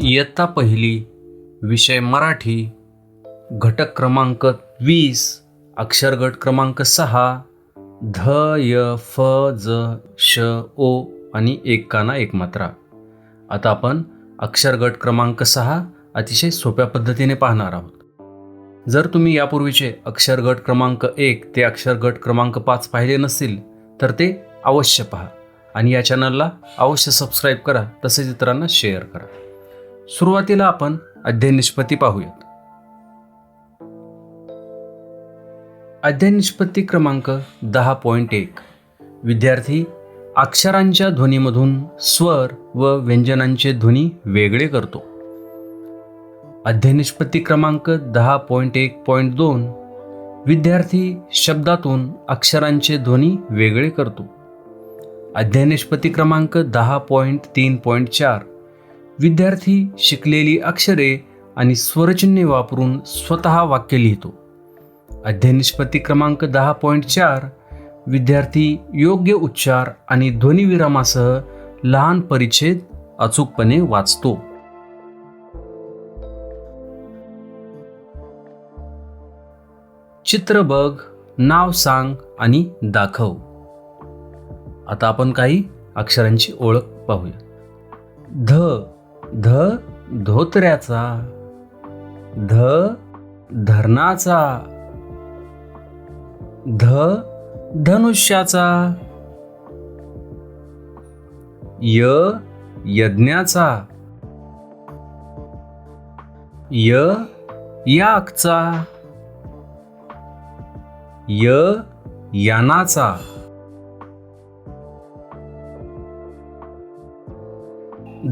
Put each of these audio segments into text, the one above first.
इयत्ता पहिली विषय मराठी घटक क्रमांक वीस अक्षरगट क्रमांक सहा ध य फ ज श ओ आणि एक काना एक मात्रा. आता आपण अक्षरगट क्रमांक सहा अतिशय सोप्या पद्धतीने पाहणार आहोत. जर तुम्ही यापूर्वीचे अक्षरगट क्रमांक एक ते अक्षरगट क्रमांक पाच पाहिले नसतील तर ते अवश्य पहा आणि या चॅनलला अवश्य सबस्क्राईब करा तसेच इतरांना शेअर करा. सुरुवातीला आपण अध्ययन निष्पत्ती पाहूयात. अध्ययन निष्पत्ती क्रमांक दहा पॉईंट एक. विद्यार्थी अक्षरांच्या ध्वनीमधून स्वर व व्यंजनांचे ध्वनी वेगळे करतो. अध्ययन निष्पत्ती क्रमांक दहा पॉईंट एक पॉईंट दोन. विद्यार्थी शब्दातून अक्षरांचे ध्वनी वेगळे करतो. अध्ययन निष्पत्ती क्रमांक दहा पॉईंट तीन पॉईंट चार. विद्यार्थी शिकलेली अक्षरे आणि स्वरचिन्हे वापरून स्वतः वाक्य लिहितो. अध्ययनिष्पत्ती क्रमांक दहा पॉईंट चार विद्यार्थी योग्य उच्चार आणि ध्वनिविरामासह लहान परिच्छेद अचूकपणे वाचतो. चित्र बघ नाव सांग आणि दाखव. आता आपण काही अक्षरांची ओळख पाहूया. ध ध धोत्र्याचा ध धरणाचा ध धनुष्याचा य यज्ञाचा य याकचा य यानाचा.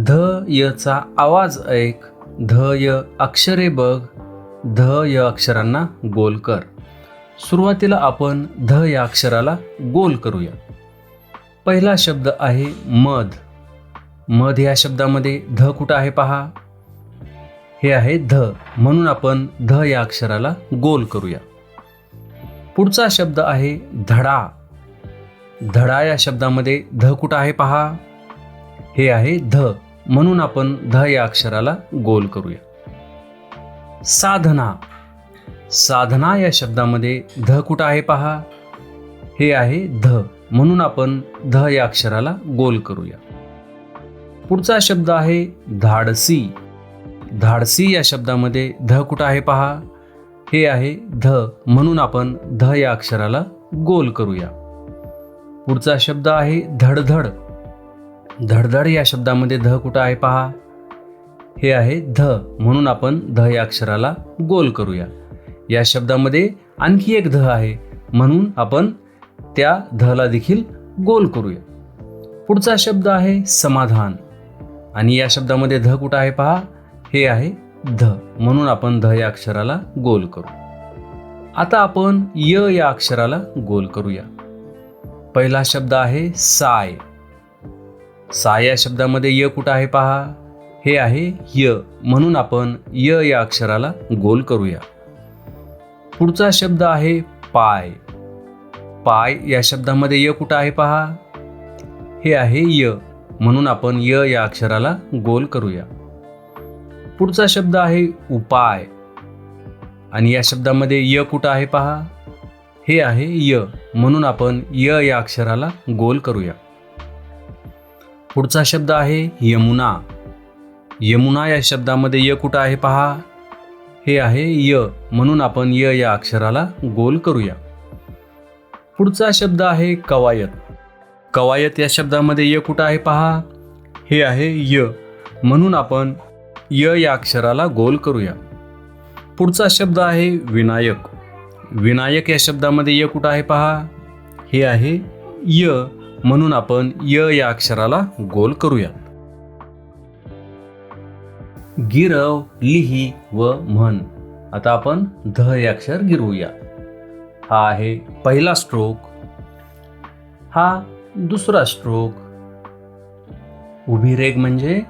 ध यचा आवाज ऐक. ध य अक्षरे बघ. ध य अक्षरांना गोल कर. सुरुवातीला आपण ध या अक्षराला गोल करूया. पहिला शब्द आहे मध. मध या शब्दामध्ये ध कुठं आहे पहा? हे आहे ध. म्हणून आपण ध या अक्षराला गोल करूया. पुढचा शब्द आहे धडा. धडा या शब्दामध्ये ध कुठं आहे पहा? हे आहे ध. म्हणून आपण ध या अक्षराला गोल करूया. साधना. साधना या शब्दामध्ये ध कुठं आहे पहा? हे आहे ध. म्हणून आपण ध या अक्षराला गोल करूया. पुढचा शब्द आहे धाडसी. धाडसी या शब्दामध्ये ध कुठं आहे पहा? हे आहे ध. म्हणून आपण ध या अक्षराला गोल करूया. पुढचा शब्द आहे धडधड. धडधड या शब्दामध्ये ध कुठं आहे पहा. हे आहे ध म्हणून आपण ध या अक्षराला गोल करूया. या शब्दामध्ये आणखी एक ध आहे म्हणून आपण त्या धला देखील गोल करूया. पुढचा शब्द आहे समाधान. आणि या शब्दामध्ये ध कुठं आहे पहा. हे आहे ध म्हणून आपण ध या अक्षराला गोल करू. आता आपण य या अक्षराला गोल करूया. पहिला शब्द आहे साय. सा या शब्दामध्ये य कुठं आहे पहा? हे आहे य. म्हणून आपण य या अक्षराला गोल करूया. पुढचा शब्द आहे पाय. पाय या शब्दामध्ये य कुठं आहे पहा? हे आहे य. म्हणून आपण य या अक्षराला गोल करूया. पुढचा शब्द आहे उपाय. आणि या शब्दामध्ये य कुठं आहे पहा? हे आहे य. म्हणून आपण य या अक्षराला गोल करूया. पुढचा शब्द आहे यमुना. यमुना या शब्दामध्ये य कुठं आहे पहा? हे आहे य. म्हणून आपण य या अक्षराला गोल करूया. पुढचा शब्द आहे कवायत. कवायत या शब्दामध्ये य कुठं आहे पहा? हे आहे य. म्हणून आपण य या अक्षराला गोल करूया. पुढचा शब्द आहे विनायक. विनायक या शब्दामध्ये य कुठं आहे पहा? हे आहे य. म्हणून आपण य या अक्षराला गोल करूयात गिरव लिही व म्हण. आता आपण ध हे अक्षर गिरवूया. हा आहे पहिला स्ट्रोक हा दुसरा स्ट्रोक उभी रेग म्हणजे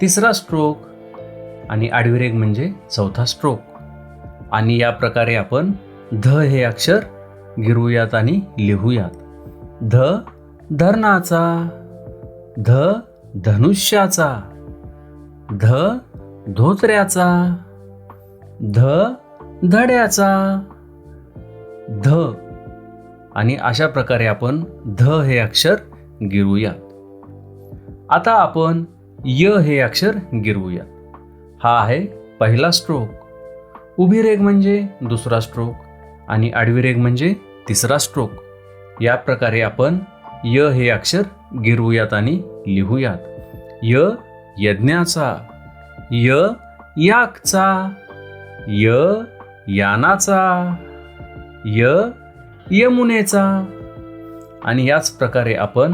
तिसरा स्ट्रोक आणि आडवी रेग म्हणजे चौथा स्ट्रोक आणि या प्रकारे आपण ध हे अक्षर गिरवूयात आणि लिहूयात. ध धरणाचा ध धनुष्याचा ध धोत्र्याचा ध धड्याचा ध. आणि अशा प्रकारे आपण ध हे अक्षर गिरवूया आता आपण य हे अक्षर गिरवूयात. हा आहे पहिला स्ट्रोक उभी रेग म्हणजे दुसरा स्ट्रोक आणि आडवी रेग म्हणजे तिसरा स्ट्रोक या प्रकारे आपण य हे अक्षर गिरवूयात आणि लिहूयात. य यज्ञाचा य याकचा य यानाचा य यमुनेचा आणि याच प्रकारे आपण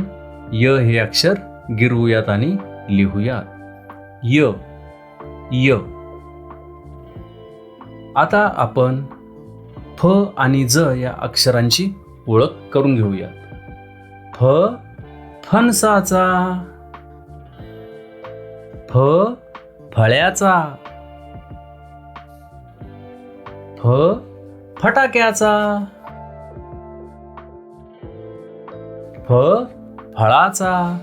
य हे अक्षर गिरवूयात आणि लिहूयात. य य. आता आपण फ आणि ज या अक्षरांची ओळख करून घेऊयात. फ फणसाचा. फ फळ्याचा. फ फटाक्याचा. फ फळाचा.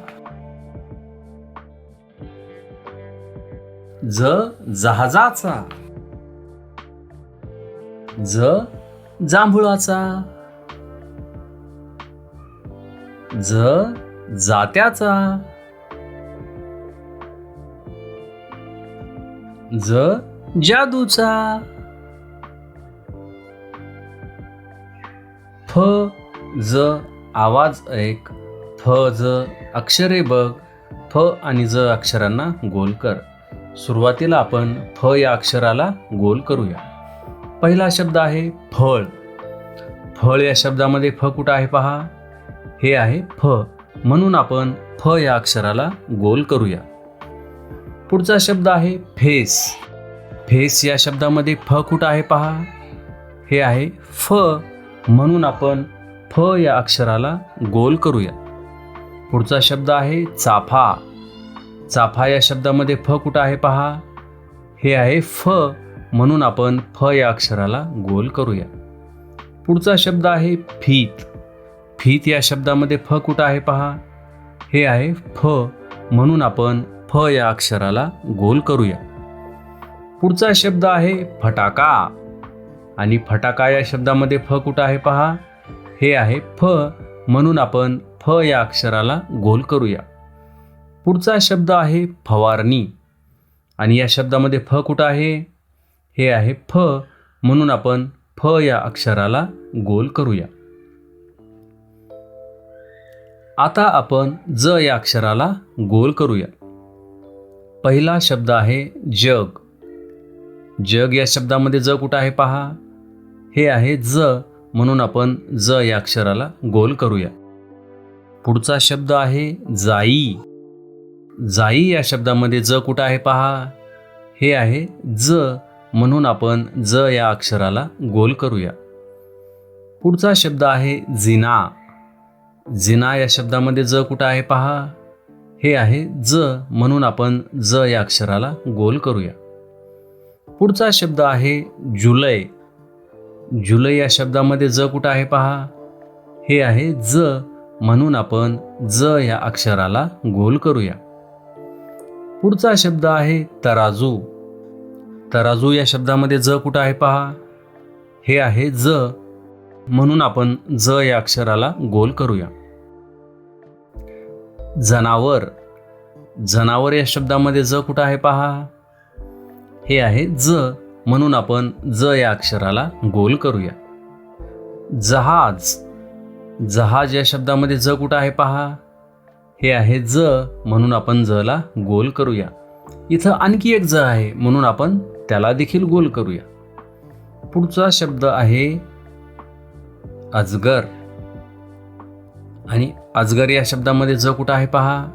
ज जहाजाचा. ज जांभुळाचा. ज जात्याचा. ज जादूचा. फ ज आवाज ऐक. फ ज अक्षरे बघ. फ आणि ज अक्षरांना गोल कर. सुरुवातीला आपण फ या अक्षराला गोल करूया. पहिला शब्द आहे फळ. फळ या शब्दामध्ये फ कुठं आहे पहा? हे आहे फ. म्हणून आपण फ या अक्षराला गोल करूया. पुढचा शब्द आहे फेस. फेस या शब्दामध्ये फ कुठं आहे पहा. हे आहे फ. म्हणून आपण फ या अक्षराला गोल करूया. पुढचा शब्द आहे चाफा. चाफा या शब्दामध्ये फ कुठं आहे पहा. हे आहे फ. म्हणून आपण फ या अक्षराला गोल करूया. पुढचा शब्द आहे फीत. फीत या शब्दामध्ये फ कुठं आहे पहा? हे आहे फ म्हणून आपण फ या अक्षराला गोल करूया. पुढचा शब्द आहे फटाका. आणि फटाका या शब्दामध्ये फ कुठं आहे पहा? हे आहे फ म्हणून आपण फ या अक्षराला गोल करूया. पुढचा शब्द आहे फवारणी. आणि या शब्दामध्ये फ कुठं आहे? हे आहे फ म्हणून आपण फ या अक्षराला गोल करूया. आता आपण ज या अक्षराला गोल करूया. पहिला शब्द आहे जग. जग या शब्दामध्ये ज कुठं आहे पहा. हे आहे ज म्हणून आपण ज या अक्षराला गोल करूया. पुढचा शब्द आहे जाई. जाई या शब्दामध्ये ज कुठं आहे पहा. हे आहे ज म्हणून आपण ज या अक्षराला गोल करूया. पुढचा शब्द आहे जिना. जिना या शब्दामध्ये ज कुठं आहे पहा. हे आहे ज म्हणून आपण ज या अक्षराला गोल करूया. पुढचा शब्द आहे जुलै. जुलै या शब्दामध्ये ज कुठं आहे पहा. हे आहे ज म्हणून आपण ज या अक्षराला गोल करूया. पुढचा शब्द आहे तराजू. तराजू या शब्दामध्ये ज कुठं आहे पहा. हे आहे ज म्हणून आपण ज या अक्षराला गोल करूया. जनावर. जनावर या शब्दामध्ये ज कुठं आहे पहा? हे आहे ज. म्हणून आपण ज या अक्षराला गोल करूया. जहाज. जहाज या शब्दामध्ये ज कुठं आहे पहा? हे आहे ज. म्हणून आपण जला गोल करूया. इथं आणखी एक ज आहे. म्हणून आपण त्याला देखील गोल करूया. पुढचा शब्द आहे अजगर. आणि अजगर या शब्दामध्ये ज कुठं आहे पहा?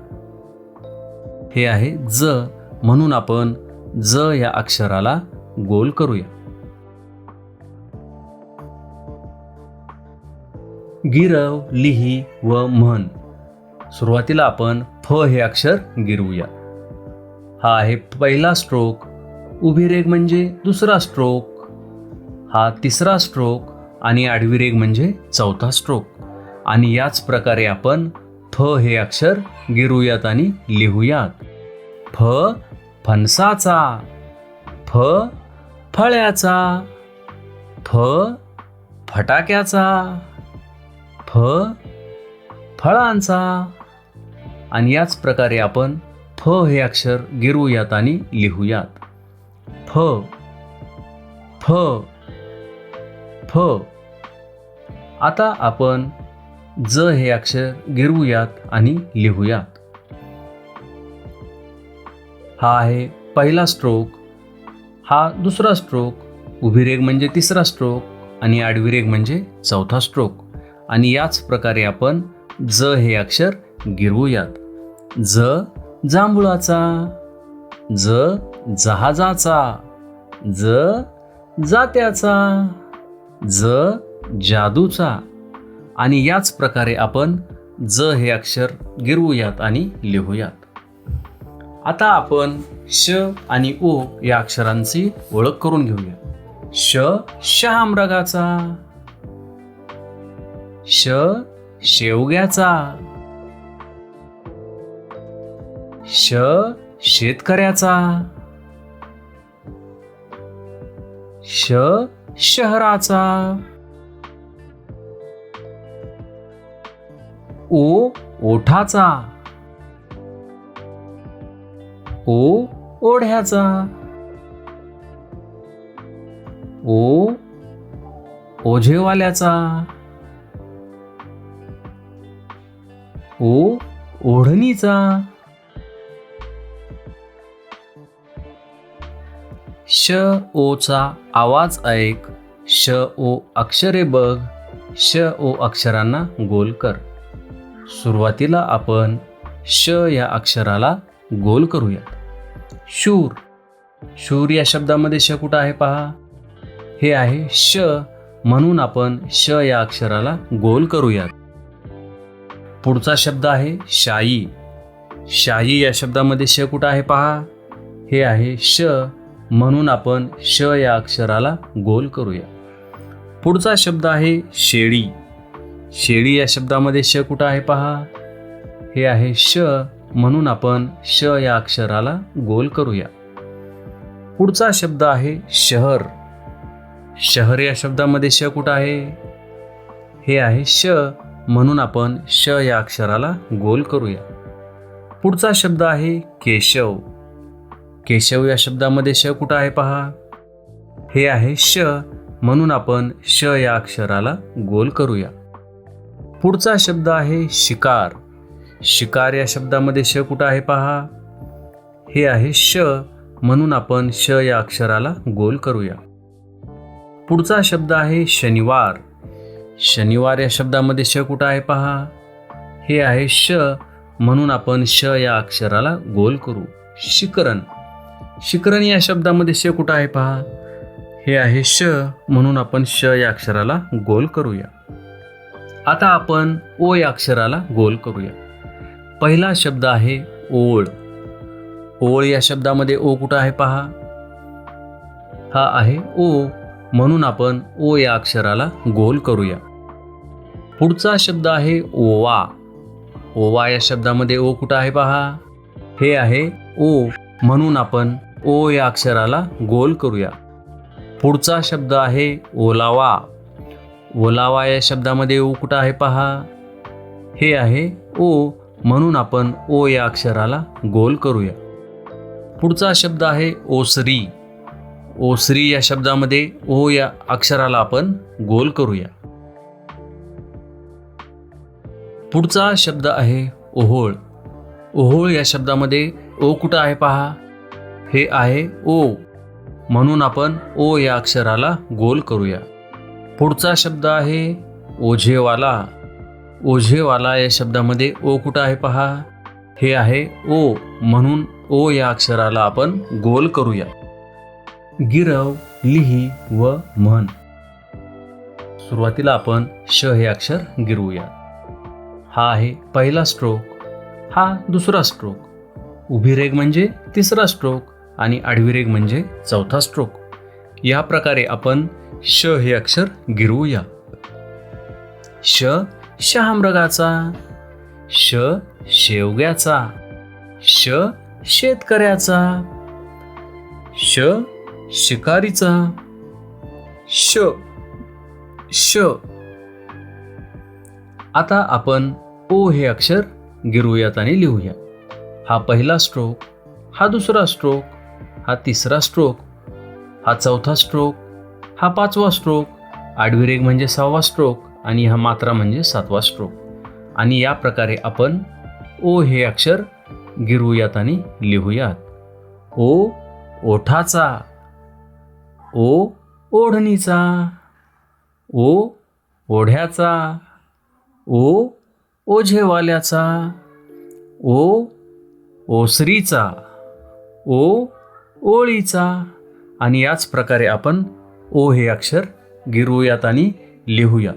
हे आहे ज म्हणून आपण ज या अक्षराला गोल करूया. गिरव लिही व म्हण. सुरुवातीला आपण फ हे अक्षर गिरवूया. हा आहे पहिला स्ट्रोक उभी रेग म्हणजे दुसरा स्ट्रोक हा तिसरा स्ट्रोक आणि आडवी रेग म्हणजे चौथा स्ट्रोक आणि याच प्रकारे आपण फ हे अक्षर गिरूयात आणि लिहूयात. फ फणसाचा फ फळ्याचा फ फटाक्याचा फ फळांचा. आणि याच प्रकारे आपण फ हे अक्षर गिरूयात आणि लिहूयात. फ फ फ. आता आपण ज हे अक्षर गिरवूयात आणि लिहूयात. हा आहे पहिला स्ट्रोक हा दुसरा स्ट्रोक उभी रेग म्हणजे तिसरा स्ट्रोक आणि आडवी रेग म्हणजे चौथा स्ट्रोक आणि याच प्रकारे आपण ज हे अक्षर गिरवूयात. ज जांभुळाचा ज जहाजाचा ज जात्याचा ज जादूचा. आणि याच प्रकारे आपण ज हे अक्षर गिरवूयात आणि लिहूयात. आता आपण श आणि ओ या अक्षरांची ओळख करून घेऊया. श शहामृगाचा. श शेवग्याचा. श शेतकऱ्याचा. श शहराचा. ओ ओठाचा. ओ ओढ्याचा. ओ ओझेवाल्याचा. ओ ओढणीचा. श ओचा आवाज ऐक. श ओ अक्षरे बघ. श ओ अक्षरांना गोल कर. सुरुवातीला आपण श या अक्षराला गोल करूया शूर. शूर या शब्दामध्ये श कुठं आहे पहा? हे आहे श म्हणून आपण श या अक्षराला गोल करूयात. पुढचा शब्द आहे शाई. शाई या शब्दामध्ये श कुठं आहे पहा? हे आहे श म्हणून आपण श या अक्षराला गोल करूया पुढचा शब्द आहे शेळी. शेळी या शब्दामध्ये श कुठं आहे पहा? हे आहे श म्हणून आपण श या अक्षराला गोल करूया. पुढचा शब्द आहे शहर. शहर या शब्दामध्ये श कुठं आहे? हे आहे श म्हणून आपण श या अक्षराला गोल करूया. पुढचा शब्द आहे केशव. केशव या शब्दामध्ये श कुठं आहे पहा? हे आहे श म्हणून आपण श या अक्षराला गोल करूया. पुढचा शब्द आहे शिकार. शिकार या शब्दामध्ये श कुठं आहे पहा? हे आहे श. म्हणून आपण श या अक्षराला गोल करूया. पुढचा शब्द आहे शनिवार. शनिवार या शब्दामध्ये श कुठं आहे पहा? हे आहे श. म्हणून आपण श या अक्षराला गोल करू. शिकरण. शिकरण या शब्दामध्ये श कुठं आहे पहा? हे आहे श. म्हणून आपण श या अक्षराला गोल करूया. आता आपण ओ या अक्षराला गोल करूया. पहिला शब्द आहे ओळ. ओळ या शब्दामध्ये ओ कुठं आहे पहा? हा आहे ओ. म्हणून आपण ओ या अक्षराला गोल करूया. पुढचा शब्द आहे ओवा. ओवा या शब्दामध्ये ओ कुठं आहे पहा? हे आहे ओ. म्हणून आपण ओ या अक्षराला गोल करूया. पुढचा शब्द आहे ओलावा. ओलावा या शब्दामध्ये ओ कुठं आहे पहा. हे आहे ओ म्हणून आपण ओ या अक्षराला गोल करूया. पुढचा शब्द आहे ओसरी ओसरी या शब्दामध्ये ओ या अक्षराला आपण गोल करूया. पुढचा शब्द आहे ओहोळ ओहोळ या शब्दामध्ये ओ कुठं आहे पहा. हे आहे ओ म्हणून आपण ओ या अक्षराला गोल करूया. पुढचा शब्द आहे ओझेवाला. ओझेवाला या शब्दामध्ये ओ कुठं आहे पहा? हे आहे ओ म्हणून ओ या अक्षराला आपण गोल करूया. गिरव लिही व म्हण. सुरुवातीला आपण श हे अक्षर गिरवूया. हा आहे पहिला स्ट्रोक हा दुसरा स्ट्रोक उभी रेग म्हणजे तिसरा स्ट्रोक आणि आडवी रेग म्हणजे चौथा स्ट्रोक या प्रकारे आपण श हे अक्षर गिरवूया श शहामृगाचा. श शेवग्याचा. श शेतकऱ्याचा. श शिकारीचा. श श. आता आपण ओ हे अक्षर गिरूयात आणि लिहूया. हा पहिला स्ट्रोक हा दुसरा स्ट्रोक हा तिसरा स्ट्रोक हा चौथा स्ट्रोक हा पाचवा स्ट्रोक आडवी म्हणजे सहावा स्ट्रोक आणि हा मात्रा म्हणजे सातवा स्ट्रोक. आणि या प्रकारे आपण ओ हे अक्षर गिरवूयात आणि लिहूयात. ओ ओठाचा ओ ओढणीचा ओ ओढ्याचा ओ ओझेवाल्याचा ओ ओसरीचा ओ ओळीचा आणि याच प्रकारे आपण ओ हे अक्षर गिरूयात आणि लिहूयात.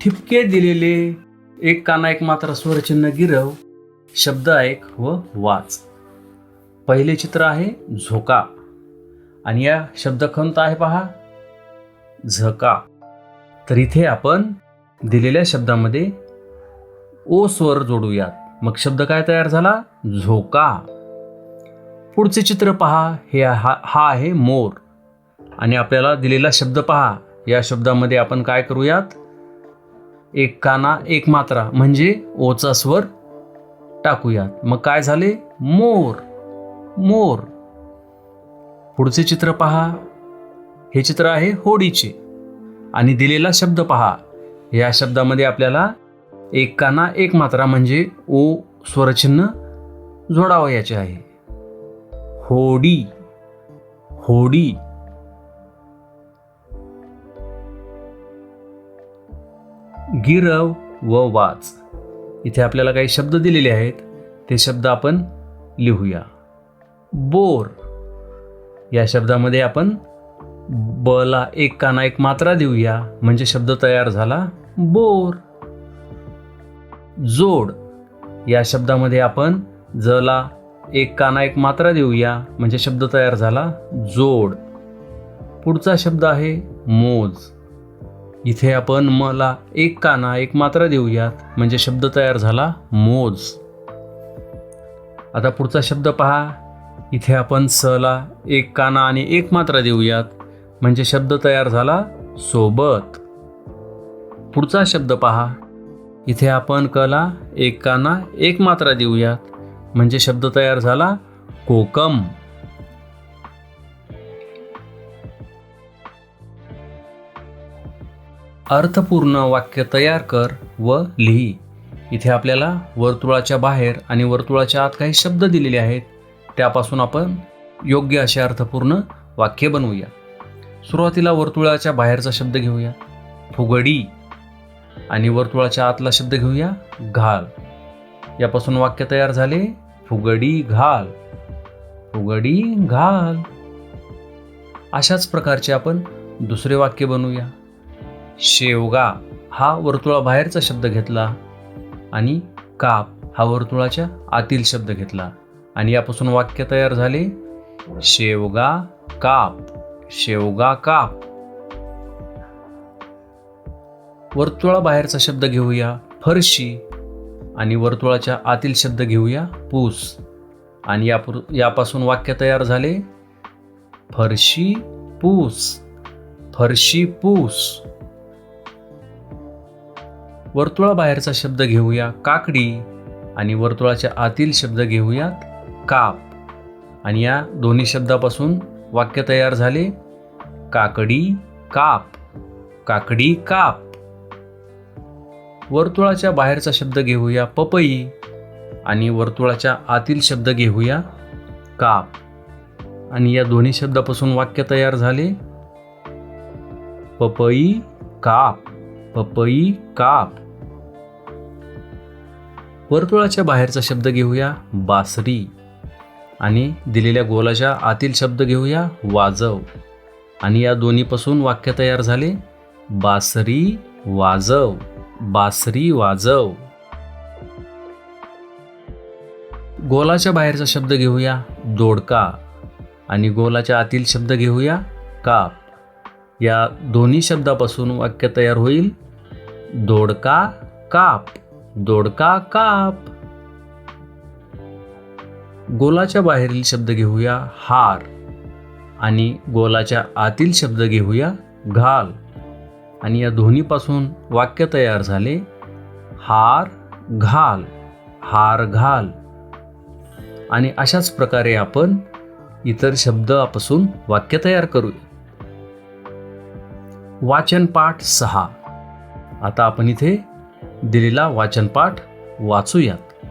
ठिपके दिलेले एक काना एक मात्र स्वरचिन्ह गिरव शब्द ऐक व वाच. पहिले चित्र आहे झोका. आणि या शब्द खंत आहे पहा झका. तर इथे आपण दिलेल्या शब्दामध्ये ओ स्वर जोडूयात. मग शब्द काय तयार झाला? झोका. पुढचे चित्र पहा. हे हा हा आहे मोर. आणि आपल्याला दिलेला शब्द पहा. या शब्दामध्ये आपण काय करूयात? एक काना एक मात्रा. म्हणजे ओचा स्वर टाकूयात. मग काय झाले? मोर. मोर. पुढचे चित्र पहा. हे चित्र आहे होडीचे. आणि दिलेला शब्द पहा. या शब्दामध्ये आपल्याला एक काना एक मात्रा म्हणजे ओ स्वरचिन्ह जोडावयाचे आहे. होडी होडी. गिरव व वाच. इथे आपल्याला काही शब्द दिलेले आहेत. ते शब्द आपण लिहूया. बोर. या शब्दामध्ये आपण बला एक काना एक मात्रा देऊया. म्हणजे शब्द तयार झाला बोर. जोड. या शब्दामध्ये आपण जला एक काना एक मात्रा देऊया. म्हणजे शब्द तयार झाला. जोड. पुढचा शब्द आहे मोज. इथे आपण मला एक काना एक मात्रा देऊयात. म्हणजे शब्द तयार झाला मोज. आता पुढचा शब्द पहा. इथे आपण सला एक काना आणि एक मात्रा देऊयात. म्हणजे शब्द तयार झाला सोबत. पुढचा शब्द पहा. इथे आपण कला एक काना एक मात्रा देऊयात. म्हणजे शब्द तयार झाला कोकम. अर्थपूर्ण वाक्य तयार कर व लिही. इथे आपल्याला वर्तुळाच्या बाहेर आणि वर्तुळाच्या आत काही शब्द दिलेले आहेत. त्यापासून आपण योग्य असे अर्थपूर्ण वाक्य बनवूया. सुरुवातीला वर्तुळाच्या बाहेरचा शब्द घेऊया. फुगडी. आणि वर्तुळाच्या आतला शब्द घेऊया घाल. यापासून वाक्य तयार झाले फुगडी घाल. फुगडी घाल. अशाच प्रकारचे आपण दुसरे वाक्य बनवूया. शेवगा हा वर्तुळाबाहेरचा शब्द घेतला आणि काप हा वर्तुळाच्या आतील शब्द घेतला. आणि यापासून वाक्य तयार झाले. शेवगा काप. शेवगा काप. वर्तुळाबाहेरचा शब्द घेऊया. फरशी. आणि वर्तुळाच्या आतील शब्द घेऊया. पूस. आणि यापूर यापासून वाक्य तयार झाले. फरशी पूस. फरशी पूस. वर्तुळाबाहेरचा शब्द घेऊया काकडी. आणि वर्तुळाच्या आतील शब्द घेऊयात काप. आणि या दोन्ही शब्दापासून वाक्य तयार झाले. काकडी काप. काकडी काप. वर्तुळाच्या बाहेरचा शब्द घेऊया पपई आणि वर्तुळाच्या आतील शब्द घेऊया काप. आणि या दोन्ही शब्दापासून वाक्य तयार झाले. पपई काप पपई काप. वर्तुळाच्या बाहेरचा शब्द घेऊया बासरी. आणि दिलेल्या गोलाच्या आतील शब्द घेऊया वाजव. आणि या दोन्हीपासून वाक्य तयार झाले बासरी वाजव. बासरी वाजव. गोलाच्या बाहेरचा शब्द घेऊया दोडका. आणि गोलाच्या आतील शब्द घेऊया काप. या दोन्ही शब्दापासून वाक्य तयार होईल दोडका काप. दोडका काप. गोलाच्या बाहेरील शब्द घेऊया हार. आणि गोलाच्या आतील शब्द घेऊया घाल. आणि या दोन्हीपासून वाक्य तयार झाले हार घाल हार घाल. आणि अशाच प्रकारे आपण इतर शब्दापासून वाक्य तयार करूया. वाचनपाठ सहा. आता आपण इथे दिलेला वाचनपाठ वाचूयात.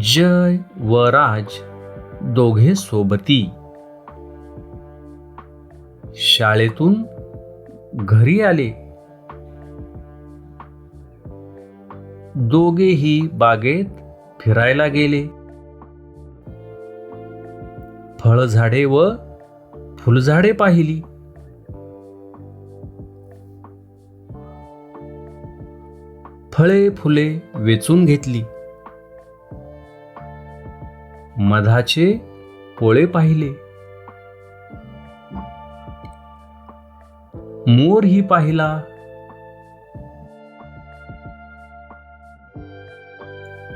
जय व राज दोघे सोबती. शाळेतून घरी आले. दोघेही बागेत फिरायला गेले. फळझाडे व फुलझाडे पाहिली. फळे फुले वेचून घेतली. मधाचे पोळे पाहिले. मोरही पाहिला.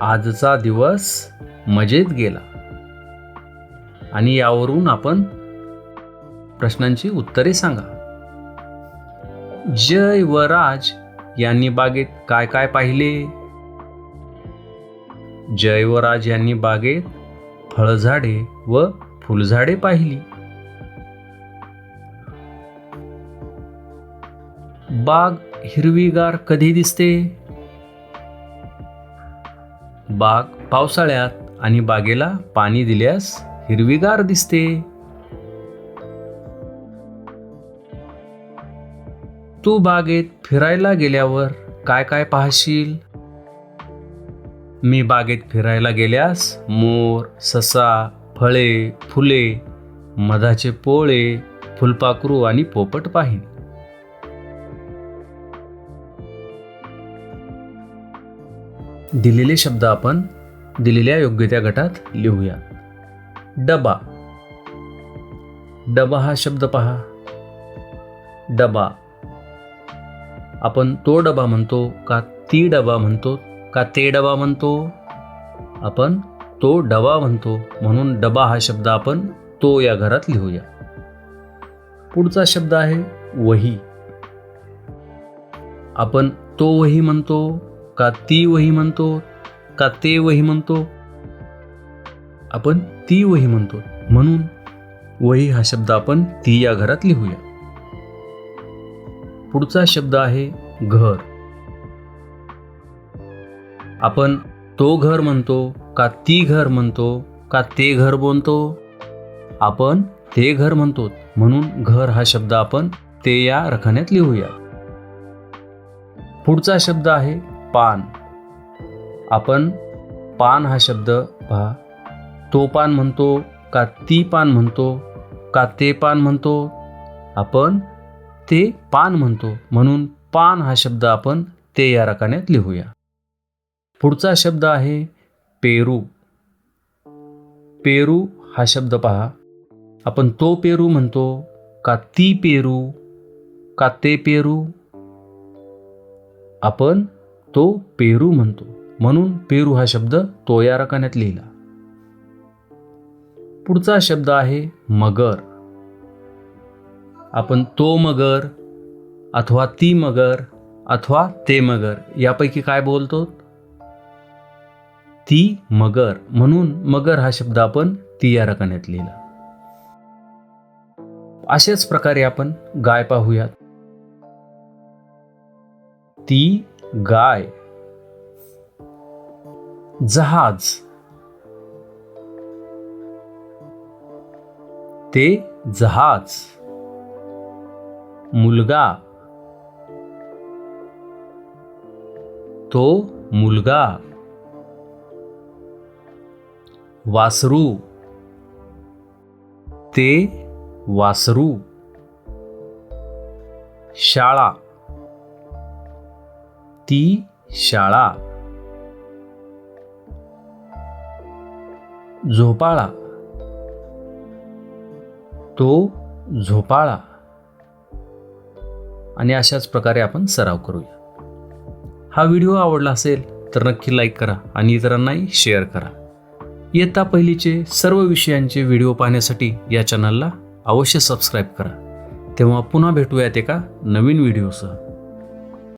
आजचा दिवस मजेत गेला. आणि यावरून आपण प्रश्नांची उत्तरे सांगा. जय व राज यांनी बागेत काय काय पाहिले? जय व राज यांनी बागेत फळझाडे व फुलझाडे पाहिली. बाग हिरवीगार कधी दिसते? बाग पावसाळ्यात आणि बागेला पाणी दिल्यास हिरवीगार दिसते. तू बागेत फिरायला गेल्यावर काय काय पाहशील? मी बागेत फिरायला गेल्यास मोर ससा फळे फुले मधाचे पोळे फुलपाखरू आणि पोपट पाहिन. दिलेले शब्द आपण दिलेल्या योग्य त्या गटात लिहूया. डबा. डबा हा शब्द पहा. डबा. आपण तो डबा म्हणतो का ती डबा म्हणतो? का ते डबा म्हणतो? आपण तो डबा म्हणतो. म्हणून डबा हा शब्द आपण तो या घरात लिहूया. पुढचा शब्द आहे वही. आपण तो वही म्हणतो. का ती वही म्हणतो का ते वही म्हणतो? आपण ती वही म्हणतो. म्हणून वही हा शब्द आपण ती या घरात लिहूया. पुढचा शब्द आहे घर. आपण तो घर म्हणतो का ती घर म्हणतो का ते घर बोलतो? आपण ते घर म्हणतो. म्हणून घर हा शब्द आपण ते या रखान्यात लिहूया. पुढचा शब्द आहे पान. आपण पान हा शब्द पहा. तो पान म्हणतो का ती पान म्हणतो का ते पान म्हणतो? आपण ते पान म्हणतो. म्हणून पान हा शब्द आपण ते या रकान्यात लिहूया. पुढचा शब्द आहे पेरू. पेरू हा शब्द पहा. आपण तो पेरू म्हणतो का ती पेरू का ते पेरू? आपण तो पेरू म्हणतो. म्हणून पेरू हा शब्द तो या रकान्यात लिहिला. पुढचा शब्द आहे मगर. आपण तो मगर अथवा ती मगर अथवा ते मगर यापैकी काय बोलतो? ती मगर. म्हणून मगर हा शब्द आपण ती या रकान्यात लिहिला. अशाच प्रकारे आपण गाय पाहूयात. ती गाय जहाज ते जहाज मुलगा तो मुलगा वासरू ते वासरू शाळा ती शाळा. झोपाळा. तो झोपाळा. आणि अशाच प्रकारे आपण सराव करूया. हा व्हिडिओ आवडला असेल तर नक्की लाईक करा आणि इतरांनाही शेअर करा. इयत्ता पहिलीचे सर्व विषयांचे व्हिडिओ पाहण्यासाठी या चॅनलला अवश्य सबस्क्राईब करा. तेव्हा पुन्हा भेटूयात एका नवीन व्हिडिओसह.